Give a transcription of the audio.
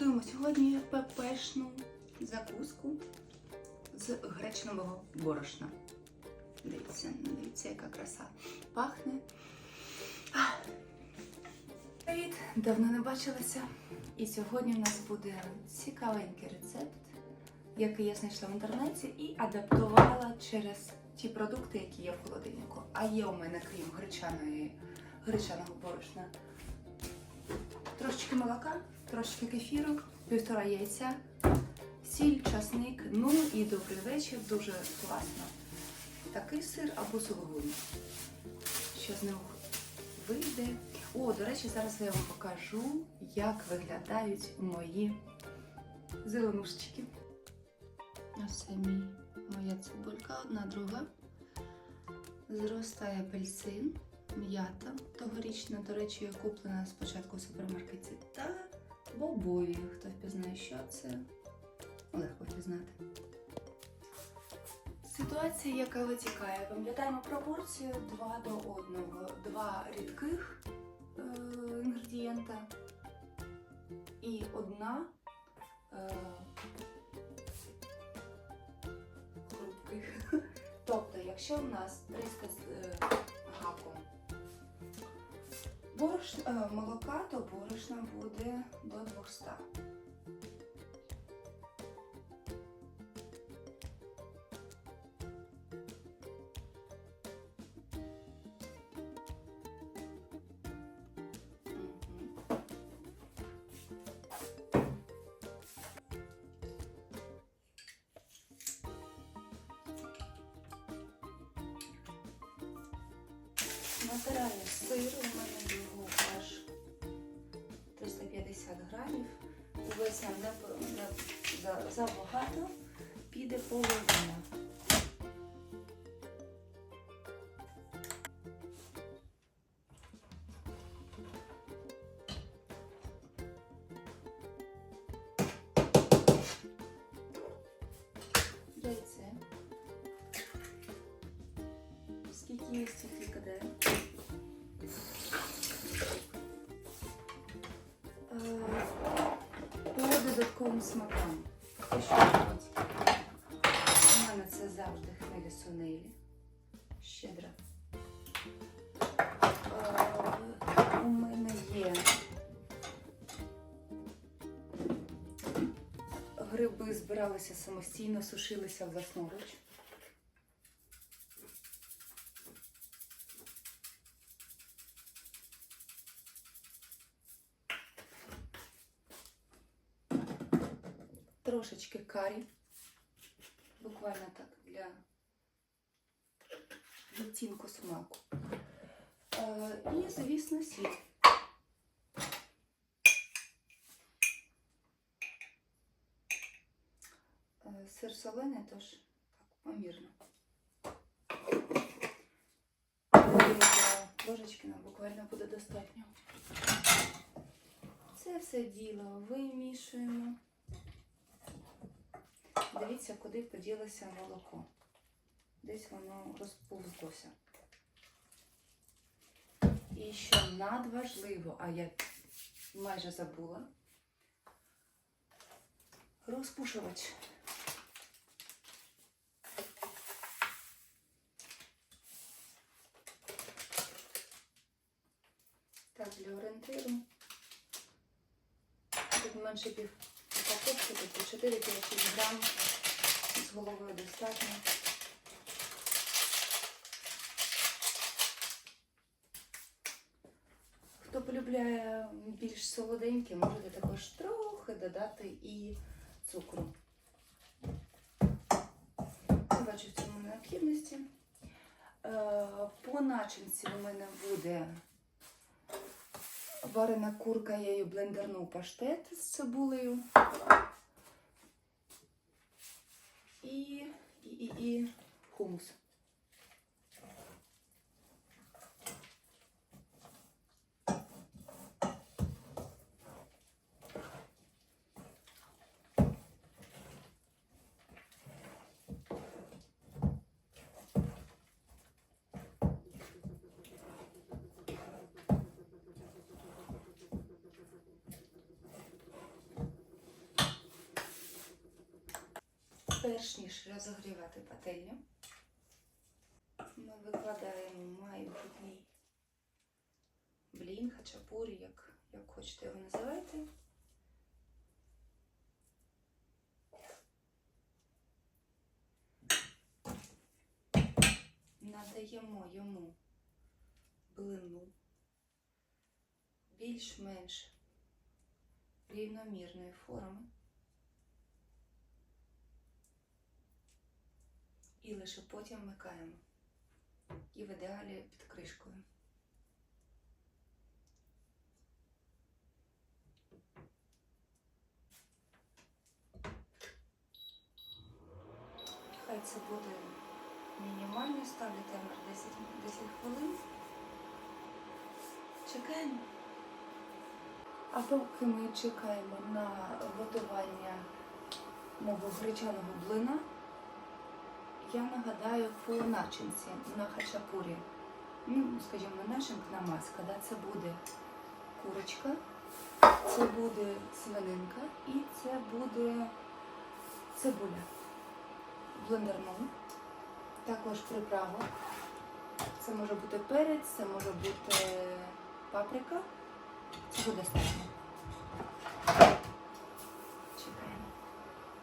Готуємо сьогодні пепешну закуску з гречневого борошна. Дивіться, дивіться, яка краса. Пахне. Привіт! Давно не бачилася. І сьогодні в нас буде цікавенький рецепт, який я знайшла в інтернеті і адаптувала через ті продукти, які є в холодильнику. А є у мене, крім гречаної, гречаного борошна, трошечки молока, трошечки кефіру, півтора яйця, сіль, часник, ну і добрий вечір, дуже класно. Такий сир або сулугуні. Що з ним вийде? О, до речі, зараз я вам покажу, як виглядають мої зеленушечки. Ось мій, моя цибулька, одна друга. Зростає апельсин, м'ята тогорічна, до речі, я куплена спочатку в супермаркеті. Та бобові. Хто впізнає, що це? Легко впізнати. Ситуація, яка витікає. Пам'ятаємо пропорцію 2 до 1. Два рідких е, інгредієнта і одна е, хрупких. Тобто, якщо в нас 300 з е, гаком борщ, е, молока, то борошна буде до 200. Натираю сир, у мене його аж 350 грамів. Увесь нам забагато, піде половина. Яйце. Скільки є, стільки смакам. Що любить. У мене це завжди хмелі сунелі. Щедро. Е, У мене є гриби збиралися самостійно, сушилися власноруч. Трошечки карі, буквально так для відтінку смаку. Е, і, звісно, сіль. Е, Сир солений, тож так, помірно. Для Ложечки нам буквально буде достатньо. Це все діло вимішуємо. Дивіться, куди поділося молоко. Десь воно розповзлося. І що надважливо, а я майже забула, розпушувач. Так, для орієнтиру. Тут менше пів упаковки, тобто 4-6 грам з головою достатньо. Хто полюбляє більш солоденьке, можете також трохи додати і цукру. Не бачу в цьому необхідності. Е, По начинці у мене буде варена курка, я її блендерну паштет з цибулею. І, і, і, і хумус. Перш ніж розогрівати пательню, ми викладаємо майбутній блін, хачапурі, як, як хочете його називайте. Надаємо йому блину більш-менш рівномірної форми. І лише потім вмикаємо. І в ідеалі під кришкою. Хай це буде мінімально, ставлю таймер 10, 10 хвилин. Чекаємо. А поки ми чекаємо на готування мого гречаного блина, я нагадаю по начинці на хачапурі. Ну, скажімо, начинка намазка, да? це буде курочка, це буде свининка і це буде цибуля. Блендерну. Також приправа. Це може бути перець, це може бути паприка. Цього достатньо.